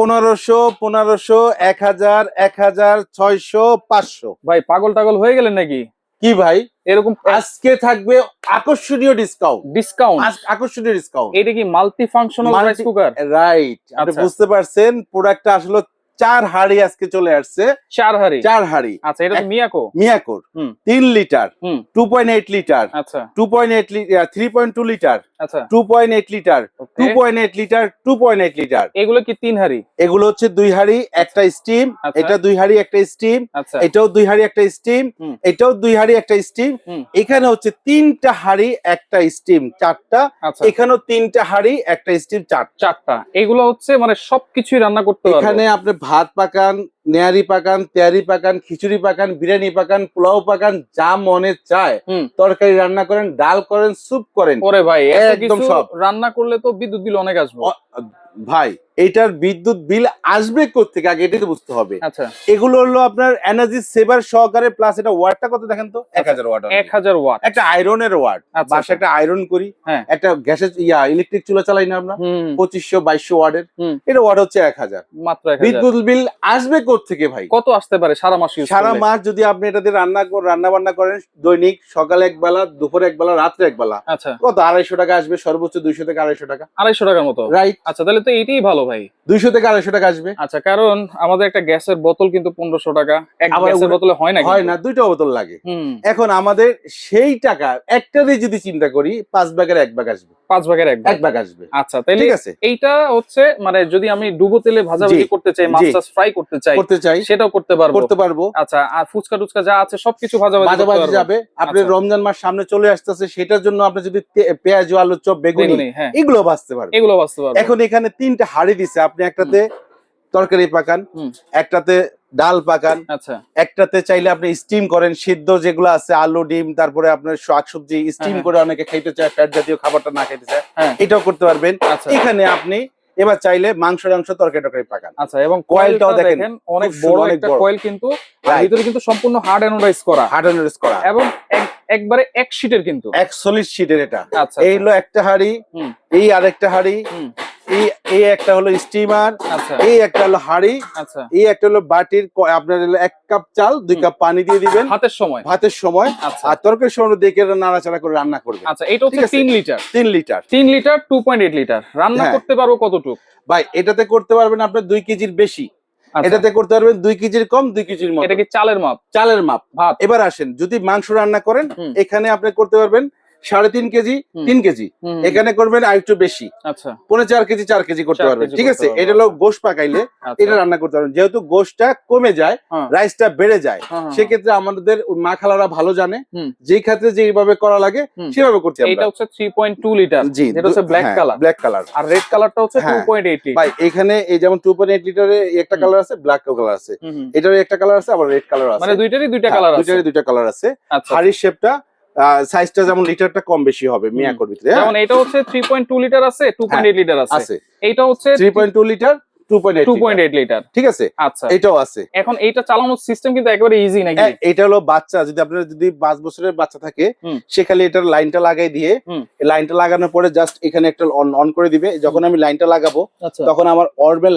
পনেরোশো পনেরোশো এক হাজার এক হাজার ছয়শো পাঁচশো। ভাই পাগল টাগল হয়ে গেলেন নাকি? কি ভাই? এরকম আজকে থাকবে আকর্ষণীয় ডিসকাউন্ট ডিসকাউন্ট আকর্ষণীয় ডিসকাউন্ট এটা কি multi functional rice cooker right আপনি আচ্ছা। বুঝতে পারছেন প্রোডাক্টটা আসলে চার হাড়ি আজকে চলে আসছে। চার হাড়ি? চার হাড়ি। আচ্ছা এটা মিয়াকো? মিয়াকোর। তিন litre. Two point eight litre. আচ্ছা। Two point eight litre three point two litre. আচ্ছা। Two point eight litre. Two point eight litre two point eight litre. এগুলো কি তিন হাড়ি? এগুলো হচ্ছে দুই হাড়ি একটা স্টিম আচ্ছা। এটা দুই হাড়ি একটা স্টিম আচ্ছা। এটাও দুই হাড়ি একটা স্টিম এটাও দুই হাড়ি একটা স্টিম হুম। এখানে হচ্ছে তিনটা হাড়ি একটা স্টিম চারটা। এখানেও তিনটা হাড়ি একটা স্টিম চারটা। চারটা। এগুলো হচ্ছে মানে সবকিছুই রান্না করতে এখানে আপনি ভাত পাকান নেয়ারি পাকান তেয়ারি পাকান খিচুড়ি পাকান বিরিয়ানি পাকান পোলাও পাকান যা মনে চায়। তরকারি রান্না করেন ডাল করেন স্যুপ করেন। ওরে ভাই একদম সব। রান্না করলে তো বিদ্যুৎ বিল অনেক আসবে। ভাই এটার বিদ্যুৎ বিল আসবে কোথেকে আগে এটাই তো বুঝতে হবে। আচ্ছা। এগুলো হলো আপনার এনার্জি সেভার সহকারে প্লাস এটা ওয়াটটা কত দেখেন তো? এক হাজার ওয়াট এক হাজার ওয়াট একটা আয়রনের ওয়াট বাসা। একটা আয়রন করি হ্যাঁ। একটা গ্যাসের ইয়া ইলেকট্রিক চুলা চালাই না আমরা। পঁচিশশো বাইশশো ওয়ার্ডের হুম। এটা ওয়াট হচ্ছে এক হাজার। মাত্র এক হাজার। বিদ্যুৎ বিল আসবে থেকে ভাই? কত আসতে পারে সারা মাস সারা মাস যদি আপনি এটা দিয়ে রান্না রান্না বান্না করেন দৈনিক সকালে এক বেলা দুপুরে এক বেলা রাত্রে এক বেলা। আচ্ছা। কত? আড়াইশো টাকা আসবে সর্বোচ্চ দুইশো থেকে আড়াইশো টাকা। আড়াইশো টাকার মতো? রাইট আচ্ছা তাহলে তো এটাই ভালো ভাই। দুইশো থেকে আড়াইশো টাকা আসবে। আচ্ছা কারণ আমাদের একটা গ্যাসের বোতল কিন্তু পনেরোশো টাকা। এক গ্যাসের বোতলে হয় না হয় না দুইটা বোতল লাগে। এখন আমাদের সেই টাকা একটা দিয়ে যদি চিন্তা করি পাঁচ ব্যাগের এক ব্যাগ আসবে। পাঁচ ভাগের এক ভাগ। এক ব্যাগ আসবে। আচ্ছা তাহলে ঠিক আছে। এইটা হচ্ছে মানে যদি আমি ডুবো তেলে ভাজাভাজি করতে চাই মাছ। টাছ ফ্রাই করতে চাই করতে চাই। সেটাও করতে পারব। করতে পারব। আচ্ছা আর ফুচকা টুচকা যা আছে সবকিছু ভাজাভাজি করতে পারব। যাবে। আপনি আচ্ছা। রমজান মাস সামনে চলে আসতেছে সেটার জন্য আপনি যদি পেঁয়াজ আলু চপ বেগুনি হ্যাঁ। এগুলো বাঁচতে পারবেন। এগুলো বাঁচতে পারব। এখন এখানে তিনটা হাড়ি দিছে আপনি একটাতে তরকারি পাকান একটাতে ডাল পাকান আচ্ছা। একটাতে চাইলে আপনি স্টিম করেন সিদ্ধ যেগুলো আছে আলু ডিম তারপরে আপনার শাকসবজি স্টিম হ্যাঁ। করে অনেকে খাইতে চায় ফ্যাট জাতীয় খাবারটা না খাইতে চায়। হ্যাঁ। এটাও করতে পারবেন। আচ্ছা। এখানে আপনি এবার চাইলে মাংস টাংস তরকারি টরকারি পাকান। আচ্ছা এবং কয়েলটাও দেখেন, অনেক বড় অনেক একটা। কয়েল কিন্তু ভিতরে কিন্তু সম্পূর্ণ হার্ড অ্যানোডাইজ করা। হার্ড অ্যান্ড করা। এবং একবারে এক শীটের কিন্তু। এক সলিড শিটের এটা। আচ্ছা এই হলো একটা হাড়ি এই আরেকটা হাড়ি। এই এই একটা হলো স্টিমার আচ্ছা। এই একটা হলো হাড়ি আচ্ছা। এই একটা হলো বাটির আপনার এক কাপ চাল দুই কাপ পানি দিয়ে দিবেন। হাতের সময়। ভাতের সময়। আচ্ছা। আর তরকারি সময় দেখে নাড়াচাড়া করে রান্না করবেন। আচ্ছা এটা হচ্ছে তিন লিটার। তিন লিটার। তিন litre two point eight litre. রান্না হ্যাঁ। করতে পারব কতটুক? ভাই এটাতে করতে পারবেন আপনার দুই কেজির বেশি। এটাতে করতে পারবেন দুই কেজির কম দুই কেজির মতো। এটা কি চালের মাপ? চালের মাপ। ভাত। এবার আসেন যদি মাংস রান্না করেন এখানে আপনি করতে পারবেন সাড়ে তিন কেজি তিন কেজি। এখানে করবেন আর একটু বেশি। আচ্ছা। পনেরো চার কেজি চার কেজি করতে পারবেন ঠিক আছে? এটা হলো গোশ পাকাইলে আচ্ছা। এটা রান্না করতে পারবেন। যেহেতু গোশটা কমে যায় হ্যাঁ। রাইসটা বেড়ে যায় হ্যাঁ, হ্যাঁ, সেক্ষেত্রে আমাদের মা খালারা ভালো জানে। যেই ক্ষেত্রে যেভাবে করা লাগে সেভাবে করতে হ্যাঁ। এইটা হচ্ছে থ্রি পয়েন্ট টু লিটার জি এটা হচ্ছে ব্ল্যাক কালার ব্ল্যাক কালার আর রেড কালারটা হচ্ছে টু। পয়েন্ট এইট ভাই এখানে এই যেমন টু পয়েন্ট এইট লিটারে একটা কালার আছে ব্ল্যাক কালার আছে। এটার একটা কালার আছে আবার রেড কালার আছে। মানে দুইটারই দুইটা কালার আছে। দুইটারই দুইটা কালার আছে। আচ্ছা হাড়ির শেপটা সাইজটা যেমন লিটারটা কম বেশি হবে মিয়াকোর ভিতরে হ্যাঁ? যেমন এটা হচ্ছে থ্রি পয়েন্ট টু লিটার আছে টু পয়েন্ট এইট লিটার আছে। আছে। এইটা হচ্ছে three point two litre litre ঠিক আছে? আচ্ছা। এটাও আছে। এখন এইটা চালানোর সিস্টেম কিন্তু একেবারে ইজি নাকি? হ্যাঁ, এটা হলো বাচ্চা। যদি আপনার যদি পাঁচ বছরের বাচ্চা থাকে সে খালি এটার লাইনটা লাগাই দিয়ে লাইনটা লাগানোর পরে জাস্ট এখানে একটা অন অন করে দিবে। যখন আমি লাইনটা লাগাবো আচ্ছা। তখন আমার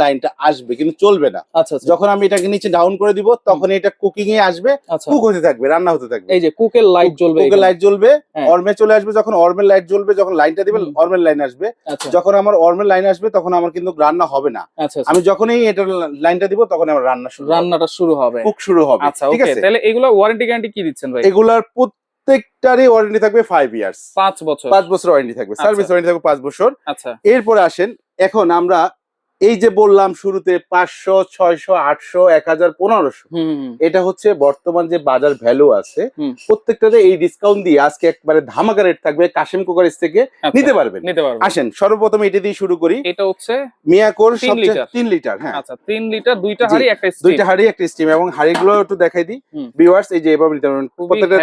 লাইনটা আসবে কিন্তু চলবে না। আচ্ছা যখন আমি এটাকে নিচে ডাউন করে দিব তখন এটা কুকিং এ আসবে কুক হতে থাকবে রান্না হতে থাকবে। এই যে কুকের লাইট জ্বলবে কুকের লাইট জ্বলবে হ্যাঁ। অর্মে চলে আসবে যখন অর্মের লাইট জ্বলবে যখন লাইনটা দিবেন হুম। অর্মের লাইন আসবে। যখন আমার অর্মের লাইন আসবে তখন আমার কিন্তু রান্না হবে না। আমি যখনই এটা লাইনটা দিব তখন আমার রান্না শুরু রান্নাটা শুরু হবে। কুক শুরু হবে আচ্ছা ঠিক ওকে আছে? তাহলে এগুলো ওয়ারেন্টি গ্যারান্টি কি দিচ্ছেন ভাই? এগুলার প্রত্যেকটারই ওয়ারেন্টি থাকবে 5 ইয়ার্স 5 বছর। 5 বছর ওয়ারেন্টি থাকবে। আচ্ছা। সার্ভিস ওয়ারেন্টি থাকবে 5 বছর। আচ্ছা। এরপর আসেন এখন আমরা এই যে বললাম শুরুতে পাঁচশো ছয়শো আটশো এক হাজার পনেরোশো। এটা হচ্ছে বর্তমান যে বাজার ভ্যালু আছে। প্রত্যেকটাতে এই ডিসকাউন্ট দিয়ে আজকে একবারে ধামাকা রেট থাকবে কাশিম কুকারিস থেকে আচ্ছা, নিতে পারবেন। নিতে পারব। আসেন সর্বপ্রথম এটা দিয়ে শুরু করি। এটা হচ্ছে মিয়াকোর তিন লিটার। হ্যাঁ। আচ্ছা তিন লিটার দুইটা হাড়ি একটা স্টিম দুইটা হাড়ি একটা স্টিম এবং হাড়িগুলো একটু দেখাই দিই। ভিউয়ার্স এই যে এভাবে নিতে পারবেন। প্রত্যেকটা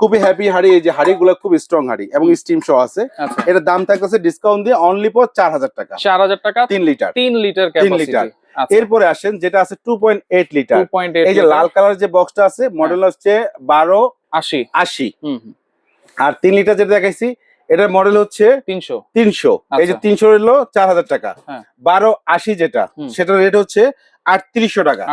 খুবই হ্যাপি হাড়ি এই যে হাড়িগুলো খুব স্ট্রং হাড়ি এবং স্টিম সহ আছে। আচ্ছা। এটার দাম থাকতেছে ডিসকাউন্ট দিয়ে অনলি ফর চার হাজার টাকা। চার হাজার টাকা তিন লিটার তিন লিটার তিন ক্যাপাসিটি লিটার। আচ্ছা। এরপরে আসেন যেটা আছে two point eight two litre এই যে লাল কালার যে বক্সটা আছে মডেল হচ্ছে বারো আশি। আশি। আর তিন লিটার যেটা দেখাইছি এটার মডেল হচ্ছে তিনশো। তিনশো। এই যে আচ্ছা। তিনশো হলো চার হাজার টাকা। হ্যাঁ। বারো আশি যেটা। সেটার রেট হচ্ছে আটত্রিশশো টাকা।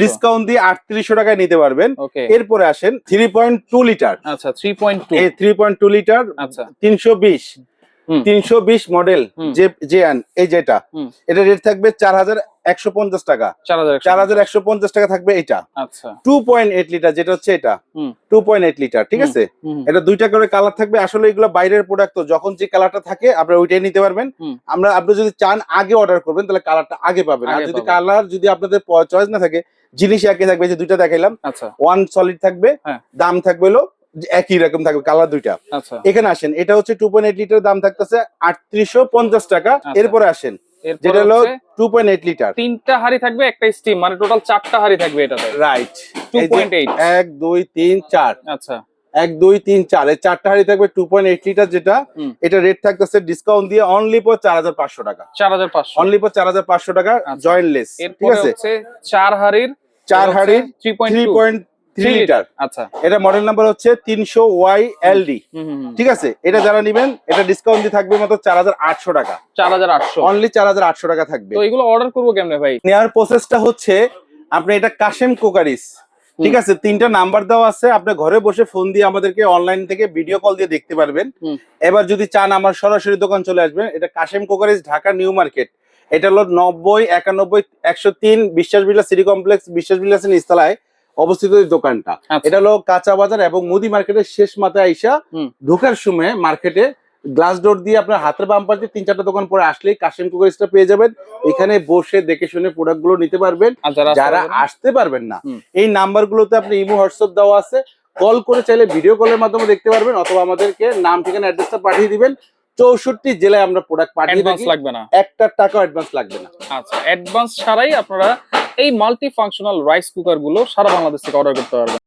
ডিসকাউন্ট দিয়ে আটত্রিশশো টাকায় নিতে পারবেন। এরপরে আসেন থ্রি পয়েন্ট টু লিটার। আচ্ছা three point three point two litre আচ্ছা। তিনশো বিশ। তিনশো বিশ মডেল যে যে এই যেটা এটা রেট থাকবে চার হাজার একশো পঞ্চাশ টাকা। চার হাজার একশো পঞ্চাশ। টাকা থাকবে এটা। আচ্ছা। টু পয়েন্ট এইট লিটার যেটা হচ্ছে এটা। টু পয়েন্ট এইট লিটার ঠিক আছে? এটা দুইটা করে কালার থাকবে। আসলে এগুলো বাইরের প্রোডাক্ট তো যখন যে কালারটা থাকে আপনারা ওইটাই নিতে পারবেন। আমরা আপনি যদি চান আগে অর্ডার করবেন তাহলে কালারটা আগে পাবেন। আর যদি কালার যদি আপনাদের চয়েস না থাকে জিনিস একই থাকবে যে দুইটা দেখাইলাম ওয়ান সলিড থাকবে হ্যাঁ। দাম থাকবে হলো একই রকম থাকবে কালার দুইটা। আচ্ছা। এখানে আসেন এটা হচ্ছে টু পয়েন্ট এইট লিটার দাম থাকতেছে আটত্রিশশো পঞ্চাশ টাকা। আচ্ছা। এরপরে আসেন যেটা হলো টু পয়েন্ট এইট লিটার তিনটা হাড়ি থাকবে একটা স্টিম মানে টোটাল চারটা হাড়ি থাকবে এটাতে। রাইট টু পয়েন্ট এইট এক দুই তিন চার। আচ্ছা। এক দুই তিন চার। এই চারটা হাড়ি থাকবে টু পয়েন্ট এইট লিটার যেটা। এটা রেট থাকতেছে ডিসকাউন্ট দিয়ে অনলি পর চার হাজার পাঁচশো টাকা। চার হাজার পাঁচশো। অনলি পর চার হাজার পাঁচশো টাকা আচ্ছা। জয়েন্টলেস ঠিক এরপরে আছে? চার হাড়ির চার হাড়ির থ্রি পয়েন্ট থ্রি লিটার। আচ্ছা। এটা মডেল নাম্বার হচ্ছে তিনশো ওয়াই এল ডি। হুম হুম হুম। ঠিক আছে? এটা যারা নিবেন এটা ডিসকাউন্ট দিয়ে থাকবে মাত্র চার হাজার আটশো টাকা। চার হাজার আটশো। অনলি চার হাজার আটশো টাকা থাকবে। তো এগুলো অর্ডার করব কেমনে ভাই? নেওয়ার প্রসেসটা হচ্ছে আপনি এটা কাশেম কোকারিস। ঠিক আছে? তিনটা নাম্বার দেওয়া আছে। আপনি ঘরে বসে ফোন দিয়ে আমাদেরকে অনলাইন থেকে ভিডিও কল দিয়ে দেখতে পারবেন। এবার যদি চান আমার সরাসরি দোকান চলে আসবেন এটা Kashem crockeries Dhaka new market. এটা হলো নব্বই একানব্বই একশো তিন বিশ্বাস বিলাস সিটি কমপ্লেক্স বিশ্বাস বিলাসের নিস্তালায় অবস্থিত এই দোকানটা। আচ্ছা। এটা হলো কাঁচা বাজার এবং মুদি মার্কেটের শেষ মাথায় আইসা ঢোকার সময় মার্কেটে গ্লাস ডোর দিয়ে আপনার হাতের বাম পাশে তিন চারটা দোকান পরে আসলেই কাশেম কুকারিসটা পেয়ে যাবেন। এখানে বসে দেখে শুনে প্রোডাক্টগুলো নিতে পারবেন। যারা? আসতে পারবেন না? এই নাম্বার গুলোতে আপনি ইমো হোয়াটসঅ্যাপ দেওয়া আছে। কল করে চাইলে ভিডিও কলের মাধ্যমে দেখতে পারবেন অথবা আমাদেরকে নাম ঠিকানা অ্যাড্রেসটা পাঠিয়ে দিবেন। চৌষট্টি জেলায় আমরা প্রোডাক্ট পাঠিয়ে অ্যাডভান্স লাগবে না। একটা টাকা অ্যাডভান্স লাগবে না। আচ্ছা অ্যাডভান্স ছাড়াই আপনারা এই মাল্টি ফাংশনাল রাইস কুকারগুলো সারা বাংলাদেশ থেকে অর্ডার করতে পারবেন।